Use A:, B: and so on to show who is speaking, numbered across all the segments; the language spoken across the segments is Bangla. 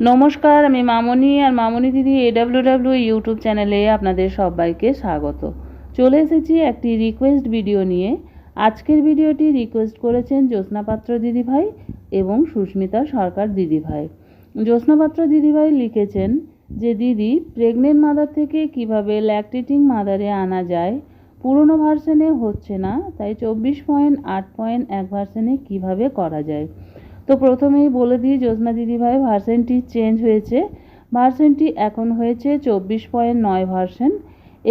A: নমস্কার, আমি মামনি আর মামনি দিদি এডাব্লিউ ডাব্লিউ ইউটিউব চ্যানেলে আপনাদের সবাইকে স্বাগত। চলে এসেছি একটি রিকোয়েস্ট ভিডিও নিয়ে। আজকের ভিডিওটি রিকোয়েস্ট করেছেন জ্যোৎস্না পাত্র দিদিভাই এবং সুস্মিতা সরকার দিদিভাই জ্যোৎস্না পাত্র দিদিভাই লিখেছেন যে, দিদি প্রেগনেন্ট মাদার থেকে কীভাবে ল্যাকটেটিং মাদারে আনা যায়? পুরনো ভার্সনে হচ্ছে না, তাই চব্বিশ পয়েন্ট আট পয়েন্ট এক ভার্সনে কীভাবে করা যায়? তো প্রথমেই বলে দিই, জ্যোৎস্না দিদিভাই ভার্সেনটি চেঞ্জ হয়েছে। ভার্সেনটি এখন হয়েছে চব্বিশ পয়েন্ট নয় ভার্সেন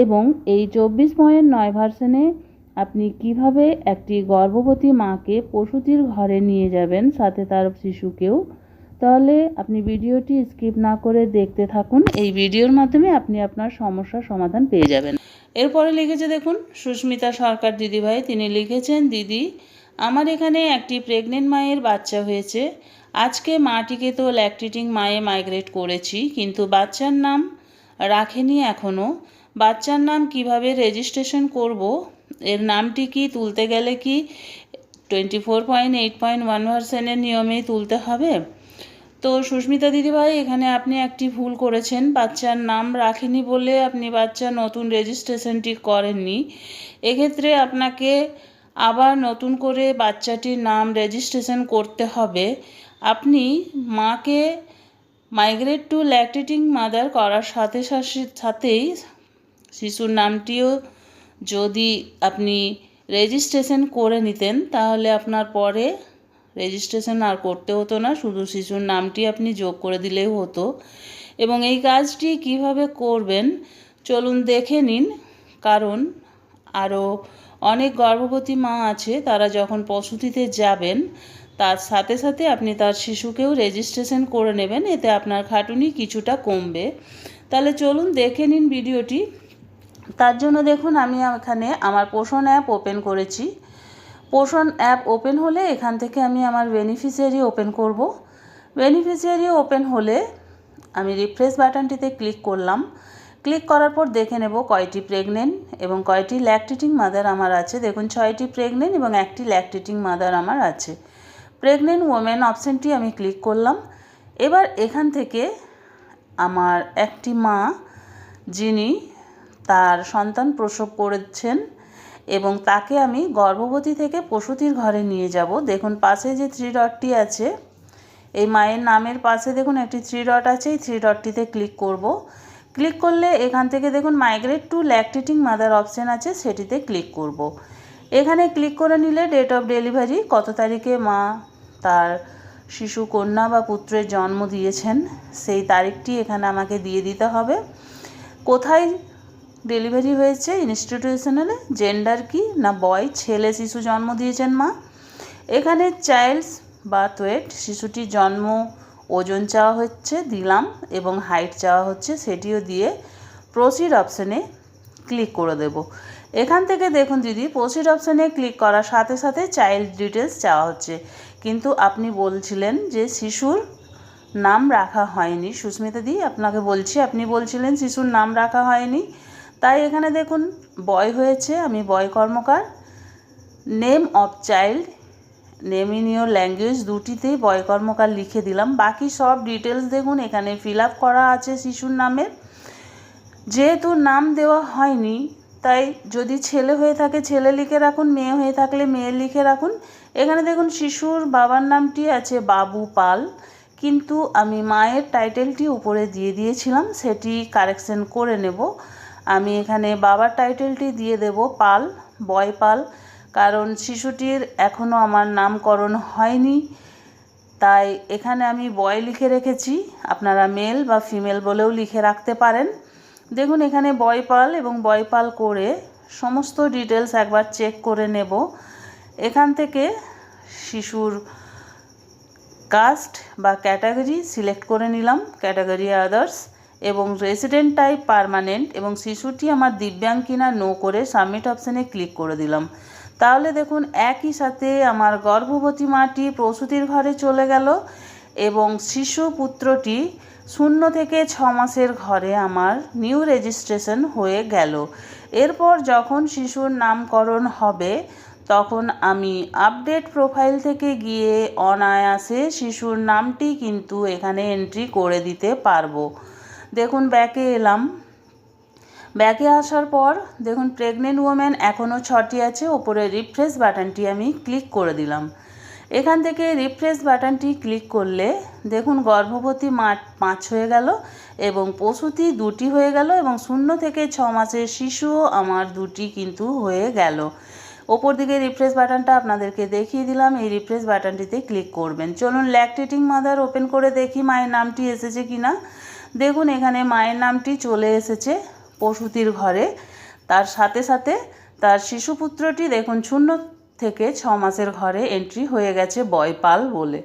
A: এবং এই চব্বিশ পয়েন্ট নয় ভার্সেনে আপনি কীভাবে একটি গর্ভবতী মাকে প্রসূতির ঘরে নিয়ে যাবেন, সাথে তার শিশুকেও, তাহলে আপনি ভিডিওটি স্কিপ না করে দেখতে থাকুন। এই ভিডিওর মাধ্যমে আপনি আপনার সমস্যার সমাধান পেয়ে যাবেন। এরপরে লিখেছে দেখুন, সুস্মিতা সরকার দিদিভাই, তিনি লিখেছেন, দিদি আমার এখানে একটি প্রেগনেন্ট মায়ের বাচ্চা হয়েছে। আজকে মাটিকে তো ল্যাকটেটিং মায়ে মাইগ্রেট করেছি, কিন্তু বাচ্চার নাম রাখেনি এখনও বাচ্চার নাম কীভাবে রেজিস্ট্রেশন করব? এর নামটি কি তুলতে গেলে কি twenty four point eight point one নিয়মেই তুলতে হবে? তো সুস্মিতা দিদিভাই এখানে আপনি একটি ভুল করেছেন। বাচ্চার নাম রাখেনি বলে আপনি বাচ্চার নতুন রেজিস্ট্রেশনটি করেননি। এক্ষেত্রে আপনাকে আবার নতুন করে বাচ্চাটির নাম রেজিস্ট্রেশন করতে হবে। আপনি মাকে মাইগ্রেট টু ল্যাকটেটিং মাদার করার সাথে সাথেই শিশুর নামটিও যদি আপনি রেজিস্ট্রেশন করে নিতেন, তাহলে আপনার পরে রেজিস্ট্রেশন আর করতে হতো না, শুধু শিশুর নামটি আপনি যোগ করে দিলেও হতো। এবং এই কাজটি কীভাবে করবেন, চলুন দেখে নিন। কারণ আরও অনেক গর্ভবতী মা আছে, তারা যখন প্রসূতিতে যাবেন, তার সাথে সাথে আপনি তার শিশুকেও রেজিস্ট্রেশন করে নেবেন, এতে আপনার খাটুনি কিছুটা কমবে। তাহলে চলুন দেখে নিন ভিডিওটি। তার জন্য দেখুন, আমি এখানে আমার পোষণ অ্যাপ ওপেন করেছি। পোষণ অ্যাপ ওপেন হলে এখান থেকে আমি আমার বেনিফিশিয়ারি ওপেন করব। বেনিফিশিয়ারি ওপেন হলে আমি রিফ্রেশ বাটনটিতে ক্লিক করলাম। ক্লিক করার পর দেখে নেব কয়টি প্রেগনেন্ট এবং কয়টি ল্যাকটেটিং মাদার আমার আছে। দেখুন, ছয়টি প্রেগনেন্ট এবং একটি ল্যাকটেটিং মাদার আমার আছে। প্রেগনেন্ট ওমেন অপশানটি আমি ক্লিক করলাম। এবার এখান থেকে আমার একটি মা, যিনি তার সন্তান প্রসব করেছেন এবং তাকে আমি গর্ভবতী থেকে প্রসূতির ঘরে নিয়ে যাব। দেখুন, পাশে যে থ্রি ডটটি আছে, এই মায়ের নামের পাশে দেখুন, একটি থ্রি ডট আছে, এই থ্রি ডটটিতে ক্লিক করব। ক্লিক করলে এখান থেকে দেখুন migrate to lactating mother option আছে, সেটিতে ক্লিক করব। এখানে ক্লিক করে নিলে ডেট অফ ডেলিভারি কত তারিখে মা তার শিশু, কন্যা বা পুত্রের জন্ম দিয়েছেন, সেই তারিখটি এখানে আমাকে দিয়ে দিতে হবে। কোথায় ডেলিভারি হয়েছে? ইনস্টিটিউশনালে জেন্ডার কি না বয় ছেলে, শিশু জন্ম দিয়েছেন মা? এখানে চাইল্ডস বার্থ ওয়েট শিশুটির জন্ম ওজন চাওয়া হচ্ছে দিলাম এবং হাইট চাওয়া হচ্ছে সেটিও দিয়ে প্রসিড অপশানে ক্লিক করে দেব। এখান থেকে দেখুন দিদি প্রসিড অপশানে ক্লিক করার সাথে সাথে চাইল্ড ডিটেলস চাওয়া হচ্ছে। কিন্তু আপনি বলছিলেন যে শিশুর নাম রাখা হয়নি। সুস্মিতা দি, আপনাকে বলছি, আপনি বলছিলেন শিশুর নাম রাখা হয়নি। তাই এখানে দেখুন বয় হয়েছে, আমি boy Karmakar. Name of child name in language দুটিতেই boy Karmakar লিখে দিলাম। বাকি সব ডিটেলস দেখুন, এখানে ফিল করা আছে শিশুর নামের যেহেতু নাম দেওয়া হয়নি, তাই যদি ছেলে হয়ে থাকে, ছেলে লিখে রাখুন, মেয়ে হয়ে থাকলে মেয়ে লিখে রাখুন। এখানে দেখুন, শিশুর বাবার নামটি আছে বাবু পাল, কিন্তু আমি মায়ের টাইটেলটি উপরে দিয়ে দিয়েছিলাম, সেটি কারেকশন করে নেব। আমি এখানে বাবার টাইটেলটি দিয়ে দেব, পাল, বয় পাল। কারণ শিশুটির এখনও আমার নামকরণ হয়নি, তাই এখানে আমি বয় লিখে রেখেছি। আপনারা মেল বা ফিমেল বলেও লিখে রাখতে পারেন। দেখুন, এখানে বয়পাল এবং বয়পাল করে সমস্ত ডিটেলস একবার চেক করে নেব। এখান থেকে শিশুর কাস্ট বা ক্যাটাগরি সিলেক্ট করে নিলাম, ক্যাটাগরি আদার্স এবং রেসিডেন্ট টাইপ পারমানেন্ট এবং শিশুটি আমার দিব্যাঙ্গ কিনা নো করে সাবমিট অপশানে ক্লিক করে দিলাম। তাহলে দেখুন, একই সাথে আমার গর্ভবতী মাটি প্রসূতির ঘরে চলে গেল এবং শিশু পুত্রটি শূন্য থেকে ছ মাসের ঘরে আমার নিউ রেজিস্ট্রেশন হয়ে গেল। এরপর যখন শিশুর নামকরণ হবে, তখন আমি আপডেট প্রোফাইল থেকে গিয়ে অনায়াসে শিশুর নামটি কিন্তু এখানে এন্ট্রি করে দিতে পারব। দেখুন, ব্যাকে এলাম। ব্যাকে আসার পর দেখুন প্রেগনেন্ট ওমেন এখনও ছটি আছে, ওপরে রিফ্রেশ বাটনটি আমি ক্লিক করে দিলাম। এখান থেকে রিফ্রেশ বাটনটি ক্লিক করলে দেখুন, গর্ভবতী মা পাঁচ হয়ে গেল এবং প্রসূতি দুটি হয়ে গেল এবং শূন্য থেকে ছ মাসের শিশুও আমার দুটি কিন্তু হয়ে গেল। ওপর দিকে রিফ্রেশ বাটনটা আপনাদেরকে দেখিয়ে দিলাম, এই রিফ্রেশ বাটনটিতে ক্লিক করবেন। চলুন ল্যাকটেটিং মাদার ওপেন করে দেখি মায়ের নামটি এসেছে কি না দেখুন, এখানে মায়ের নামটি চলে এসেছে। প্রসূতির ঘরে। তার সাথে সাথে তার শিশুপুত্রটি দেখুন শূন্য থেকে ছ মাসের ঘরে এন্ট্রি হয়ে গেছে বয়পাল বলে।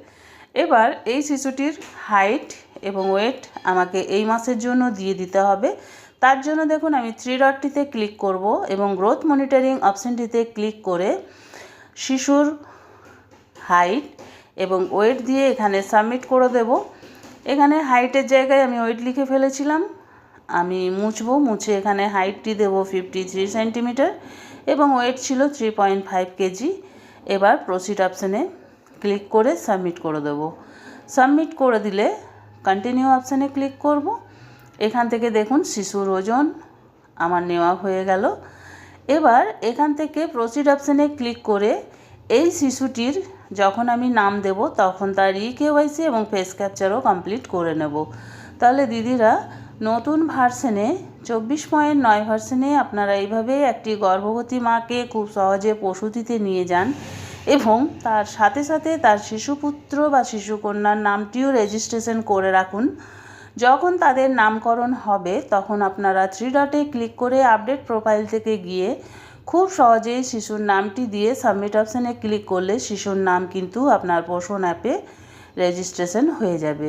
A: এবার এই শিশুটির হাইট এবং ওয়েট আমাকে এই মাসের জন্য দিয়ে দিতে হবে। তার জন্য দেখুন আমি থ্রি ডটটিতে ক্লিক করব এবং গ্রোথ মনিটরিং অপশানটিতে ক্লিক করে শিশুর হাইট এবং ওয়েট দিয়ে এখানে সাবমিট করে দেব। এখানে হাইটের জায়গায় আমি ওয়েট লিখে ফেলেছিলাম। আমি মুছবো, মুছে এখানে হাইটটি দেবো ফিফটি থ্রি সেন্টিমিটার এবং ওয়েট ছিল থ্রি পয়েন্ট ফাইভ কেজি এবার প্রসিড অপশানে ক্লিক করে সাবমিট করে দেবো। সাবমিট করে দিলে কন্টিনিউ অপশানে ক্লিক করব। এখান থেকে দেখুন শিশুর ওজন আমার নেওয়া হয়ে গেল। এবার এখান থেকে প্রসিড অপশানে ক্লিক করে এই শিশুটির যখন আমি নাম দেব তখন তার ই কেওয়াইসি এবং ফেস ক্যাপচারও কমপ্লিট করে নেব। তাহলে দিদিরা নতুন ভার্সনে চব্বিশ পয়েন্ট নয় ভার্সনে আপনারা এইভাবে একটি গর্ভবতী মাকে খুব সহজে প্রসূতিতে নিয়ে যান এবং তার সাথে সাথে তার শিশুপুত্র বা শিশুকন্যার নামটিও রেজিস্ট্রেশন করে রাখুন। যখন তাদের নামকরণ হবে, তখন আপনারা থ্রি ডটে ক্লিক করে আপডেট প্রোফাইল থেকে গিয়ে খুব সহজেই শিশুর নামটি দিয়ে সাবমিট অপশানে ক্লিক করলে শিশুর নাম কিন্তু আপনার পোষণ অ্যাপে রেজিস্ট্রেশন হয়ে যাবে।